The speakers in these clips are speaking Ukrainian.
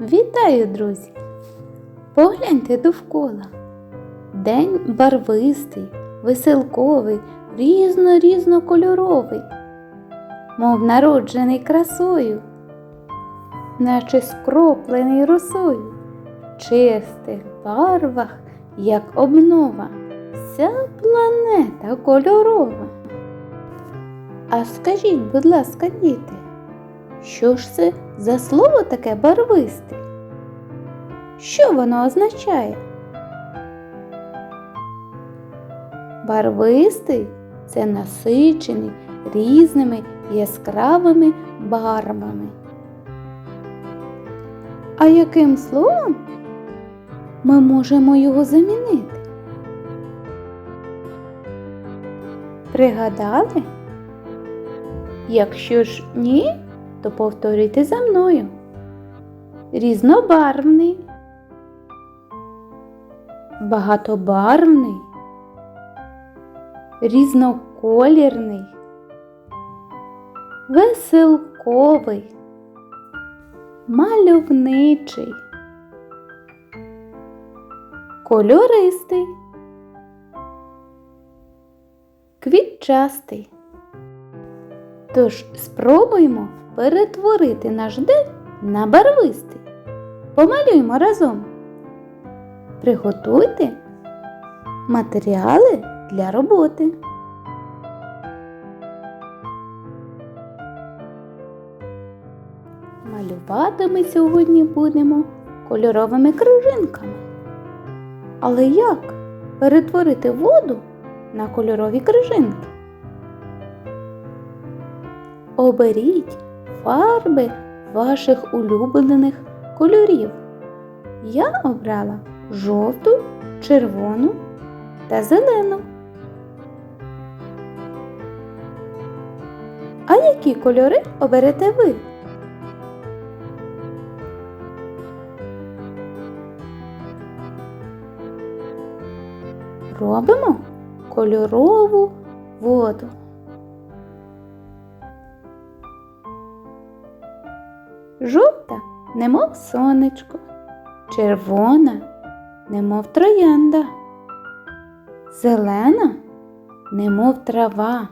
Вітаю, друзі! Погляньте довкола. День барвистий, веселковий, різно-різнокольоровий, мов народжений красою, наче скроплений росою, чистих барвах, як обнова, вся планета кольорова. А скажіть, будь ласка, діти, що ж це за слово таке барвистий? Що воно означає? Барвистий це насичений різними яскравими барвами. А яким словом ми можемо його замінити? Пригадали? Якщо ж ні, то повторюйте за мною. Різнобарвний, багатобарвний, різноколірний, веселковий, мальовничий, кольористий, квітчастий. Тож спробуємо перетворити наш день на барвистий. Помалюємо разом. Приготуйте матеріали для роботи. Малювати ми сьогодні будемо кольоровими крижинками. Але як перетворити воду на кольорові крижинки? Оберіть фарби ваших улюблених кольорів. Я обрала жовту, червону та зелену. А які кольори оберете ви? Робимо кольорову воду. Жовта, немов сонечко, червона, немов троянда, зелена, немов трава.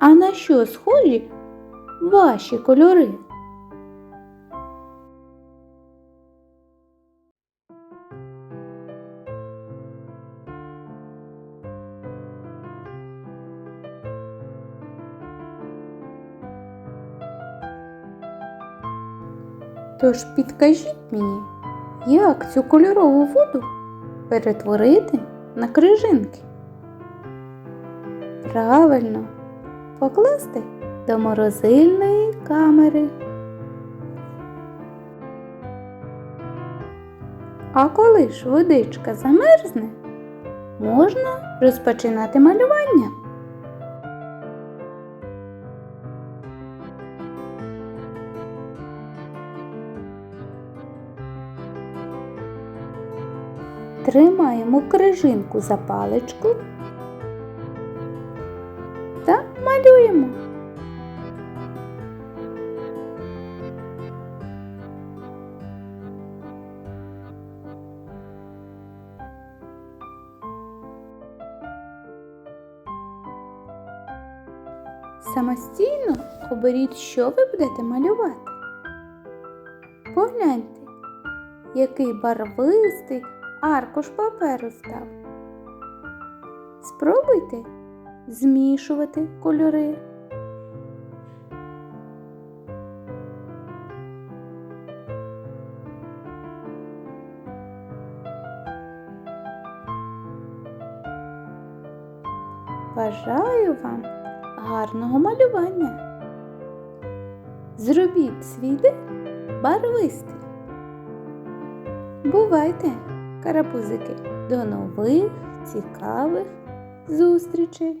А на що схожі ваші кольори? Тож підкажіть мені, як цю кольорову воду перетворити на крижинки? Правильно, покласти до морозильної камери. А коли ж водичка замерзне, можна розпочинати малювання. Тримаємо крижинку за паличку та малюємо. Самостійно оберіть, що ви будете малювати. Погляньте, який барвистий аркуш паперу став. Спробуйте змішувати кольори. Бажаю вам гарного малювання. Зробіть свій день барвистий. Бувайте! Карапузики. До нових цікавих зустрічей!